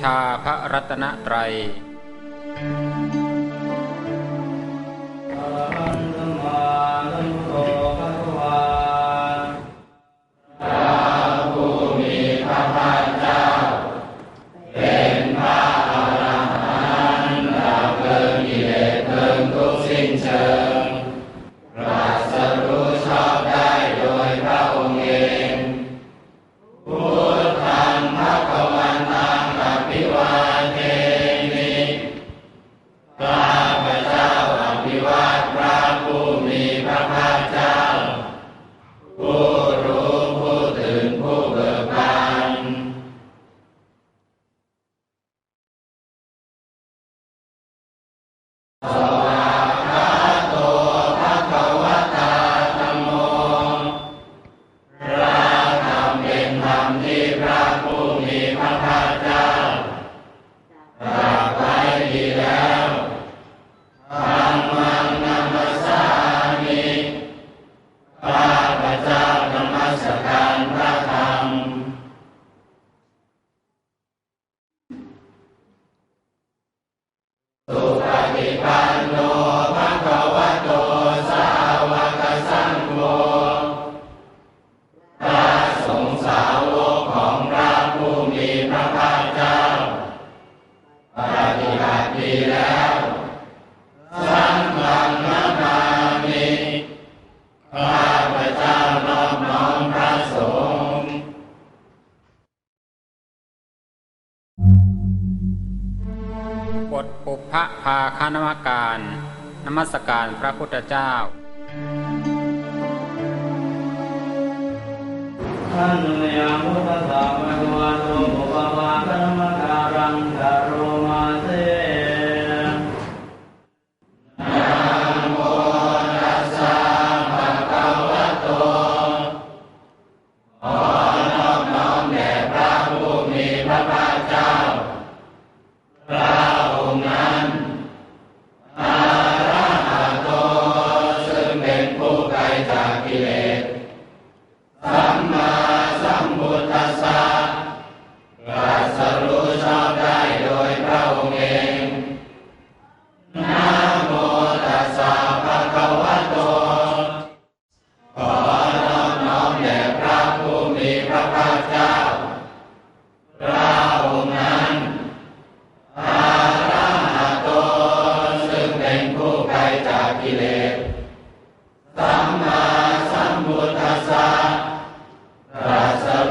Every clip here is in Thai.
ชาพระรัตนตรัย วิวา นมัสการ นมัสการพระพุทธเจ้าท่านยามตตา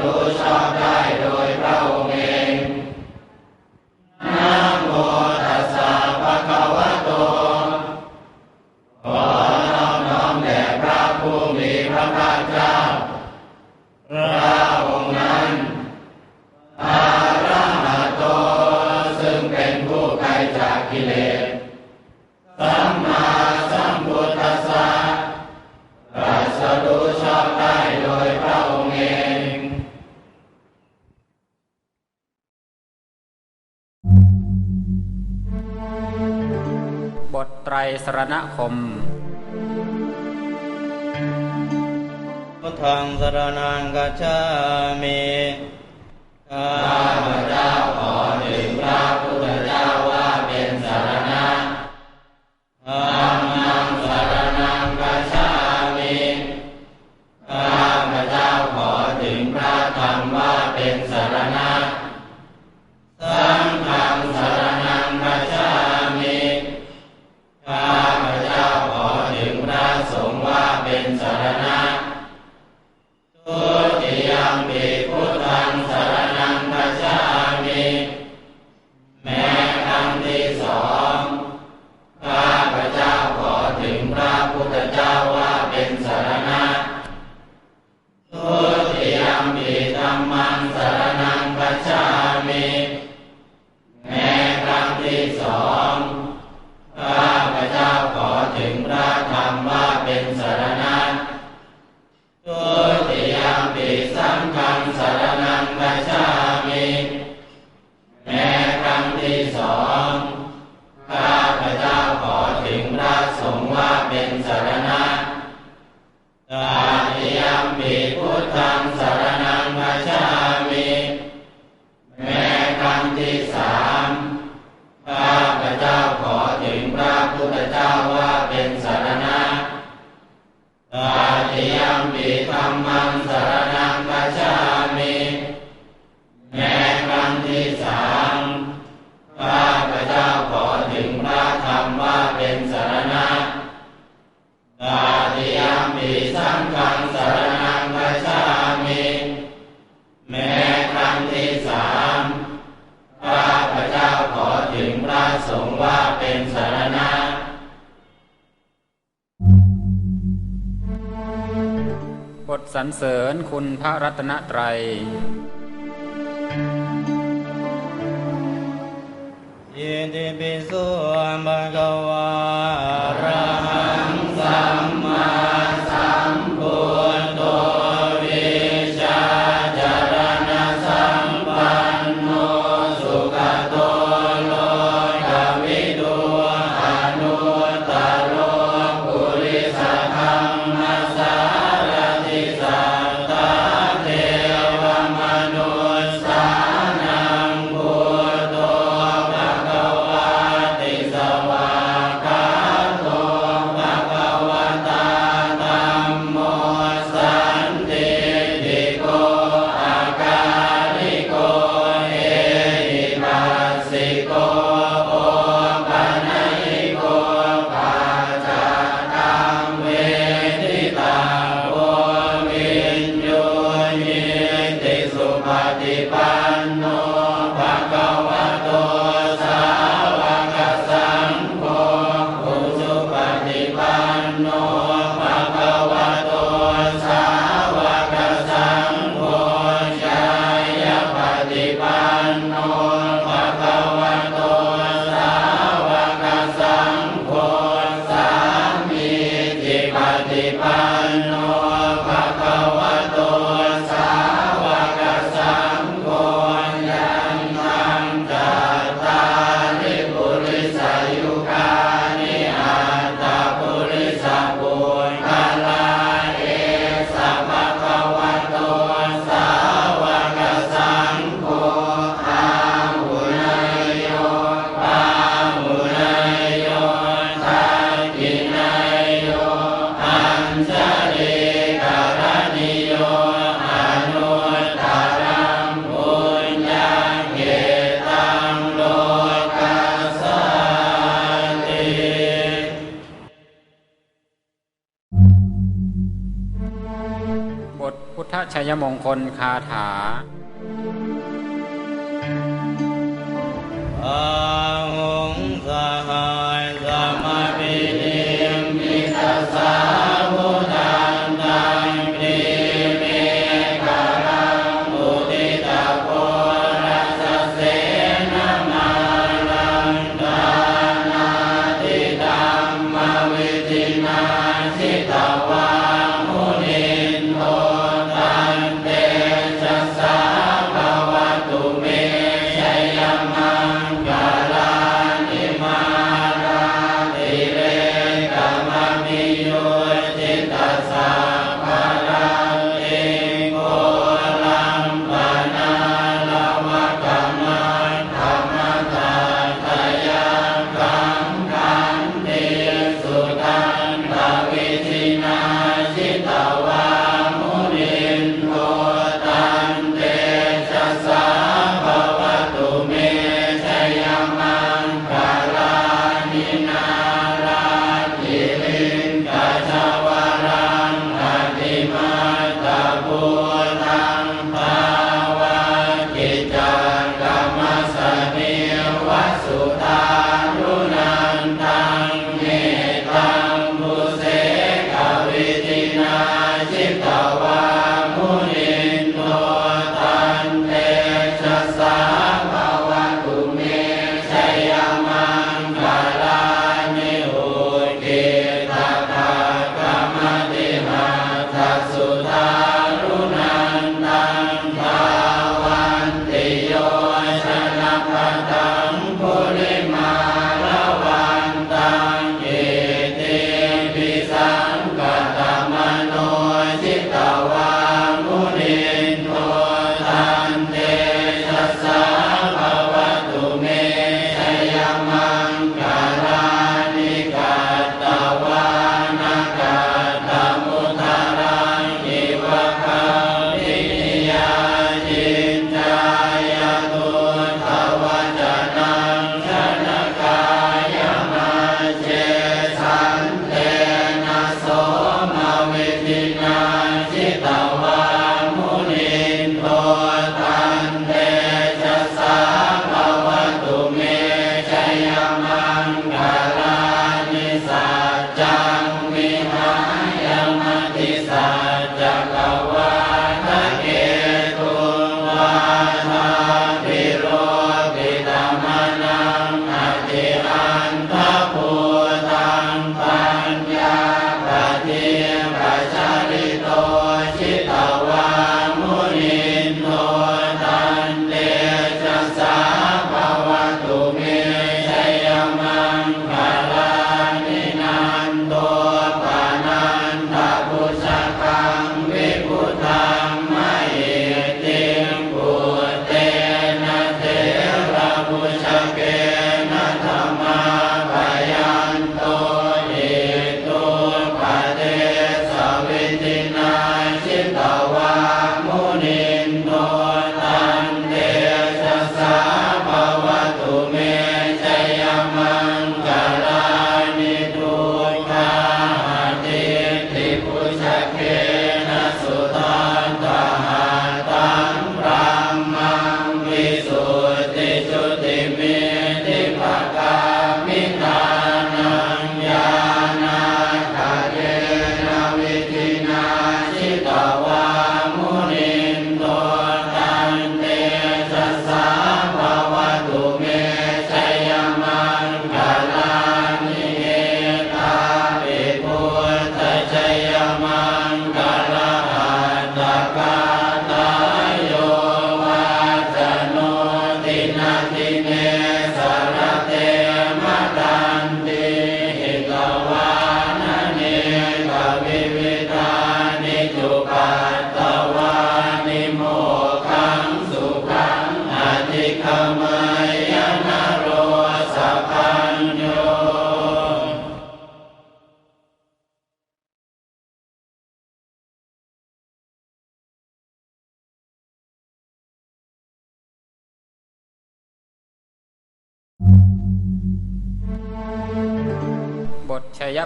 Bhushan, คม Amen. เป็นสารณะตาติยมปีสังฆังสารนังกัจฉามิแม่ครั้งที่สามข้าพระเจ้าขอถึงพระสงฆ์ว่าเป็นสารณะบทสรรเสริญคุณพระรัตนตรัย ยินดีปิสุภะกวาระหังสัม ยมงคลคาถาอาหงสา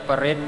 ปริศ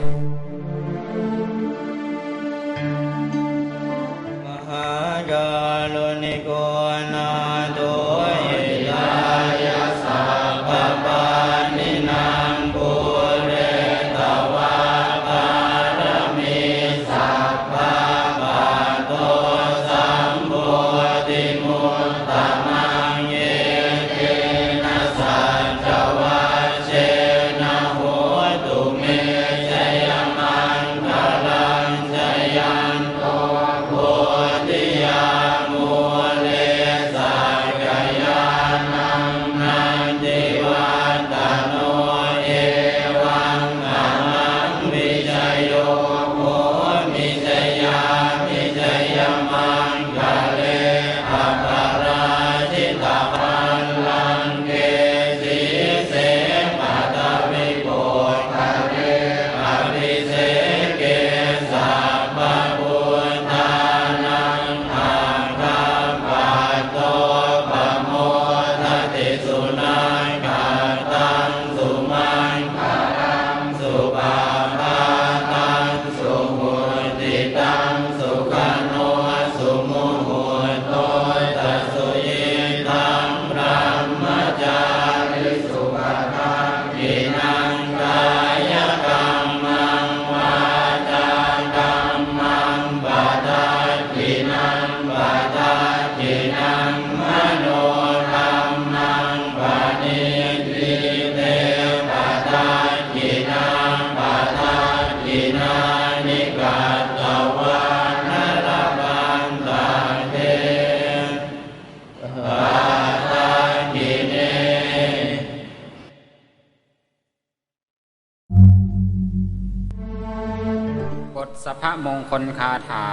สภมงคลคาถา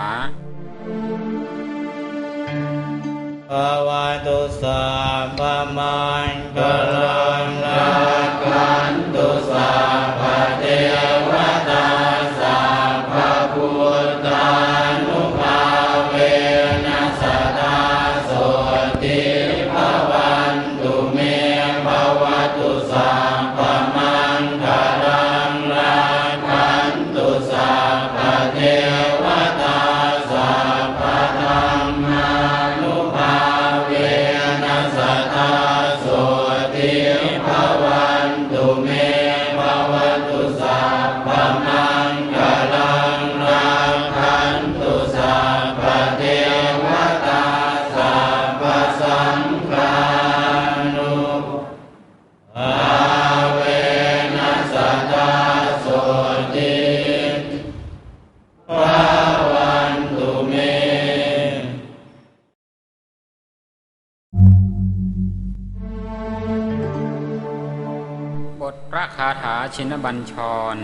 ภาวตุสามะมังกลังลา นบัญชร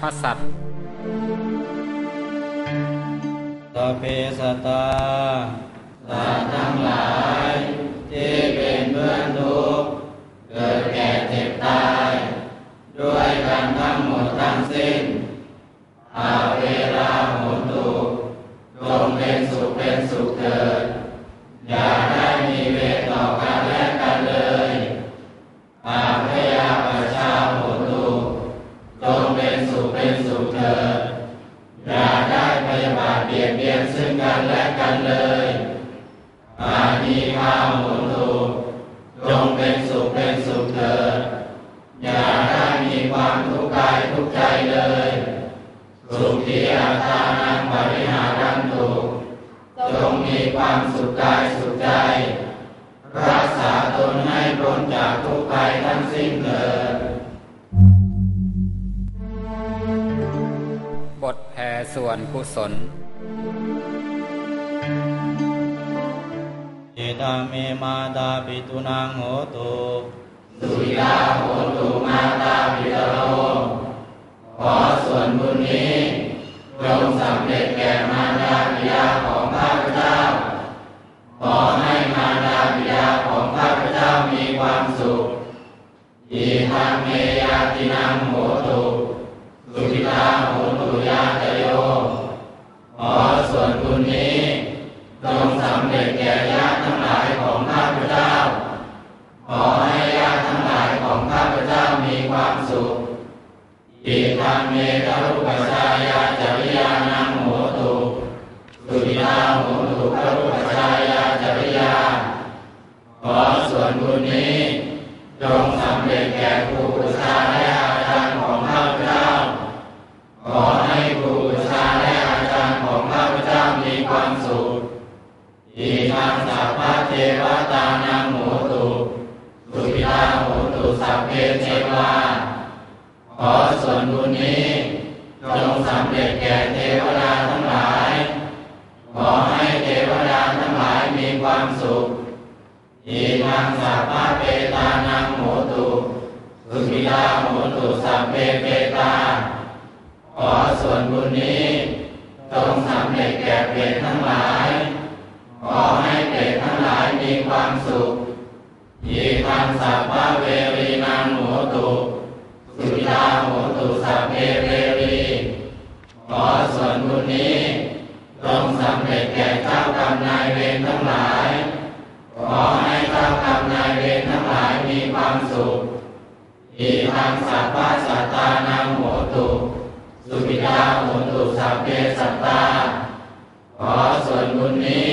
พสัตว์สเพสตตาสัตว์ทั้งหลายที่ สิ้นเถิดบทแผ่ส่วนกุศลเจตาเมมาตาปิตุนังโหตุขอส่วนบุญนี้จงสำเร็จแก่มารดาบิดาของข้าพเจ้า ขอให้มารดาบิดาของข้าพเจ้ามีความสุข อีทางเมยาตินังโหตุสุขิตาโหตุยาตโยขอส่วนบุญนี้จงสำเร็จแก่ญาติทั้งหลายของข้าพเจ้า ขอให้ญาติทั้งหลายของข้าพเจ้ามีความสุขอิทังเมตรุปัสชายาจริยานังโหตุสุริยาโหตุกรุปัสชายาจริยา ขอส่วนบุญนี้จงสำเร็จแก่ครูบูชาและอาจารย์ของข้าพเจ้า ขอให้ครูบูชาและอาจารย์ของข้าพเจ้ามีความสุขอีทางสัพพะเทวตานังโหตุสุริยาโหตุสัพเพเทวาขอส่วนบุญนี้จงสำเร็จแก่เทวดาทั้งหลาย ขอให้เทวดาทั้งหลายมีความสุข อีทางสัพพะเปตานังโหตุสุขิตาโหตุสัพเพเปตา ขอส่วนบุญนี้จงสำเร็จแก่เปรตทั้งหลาย ขอให้เปรตทั้งหลายมีความสุขอีทางสัพพะเวรีนังโหตุสุริยาโหตุสัพเพเรรีขอส่วนบุญนี้จงสำเร็จแก่เจ้ากรรมนายเวรทั้งหลาย ขอให้เจ้ากรรมนายเวรทั้งหลายมีความสุขอีทางสัพพะสัตตานังโหตุ สุปิยาโหตุสัพเพสัตตา ขอส่วนบุญนี้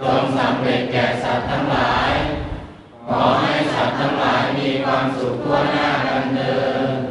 จงสำเร็จแก่สัตว์ทั้งหลาย ขอให้สัตว์ทั้งหลายมีความสุขทั่วหน้ากันเดิม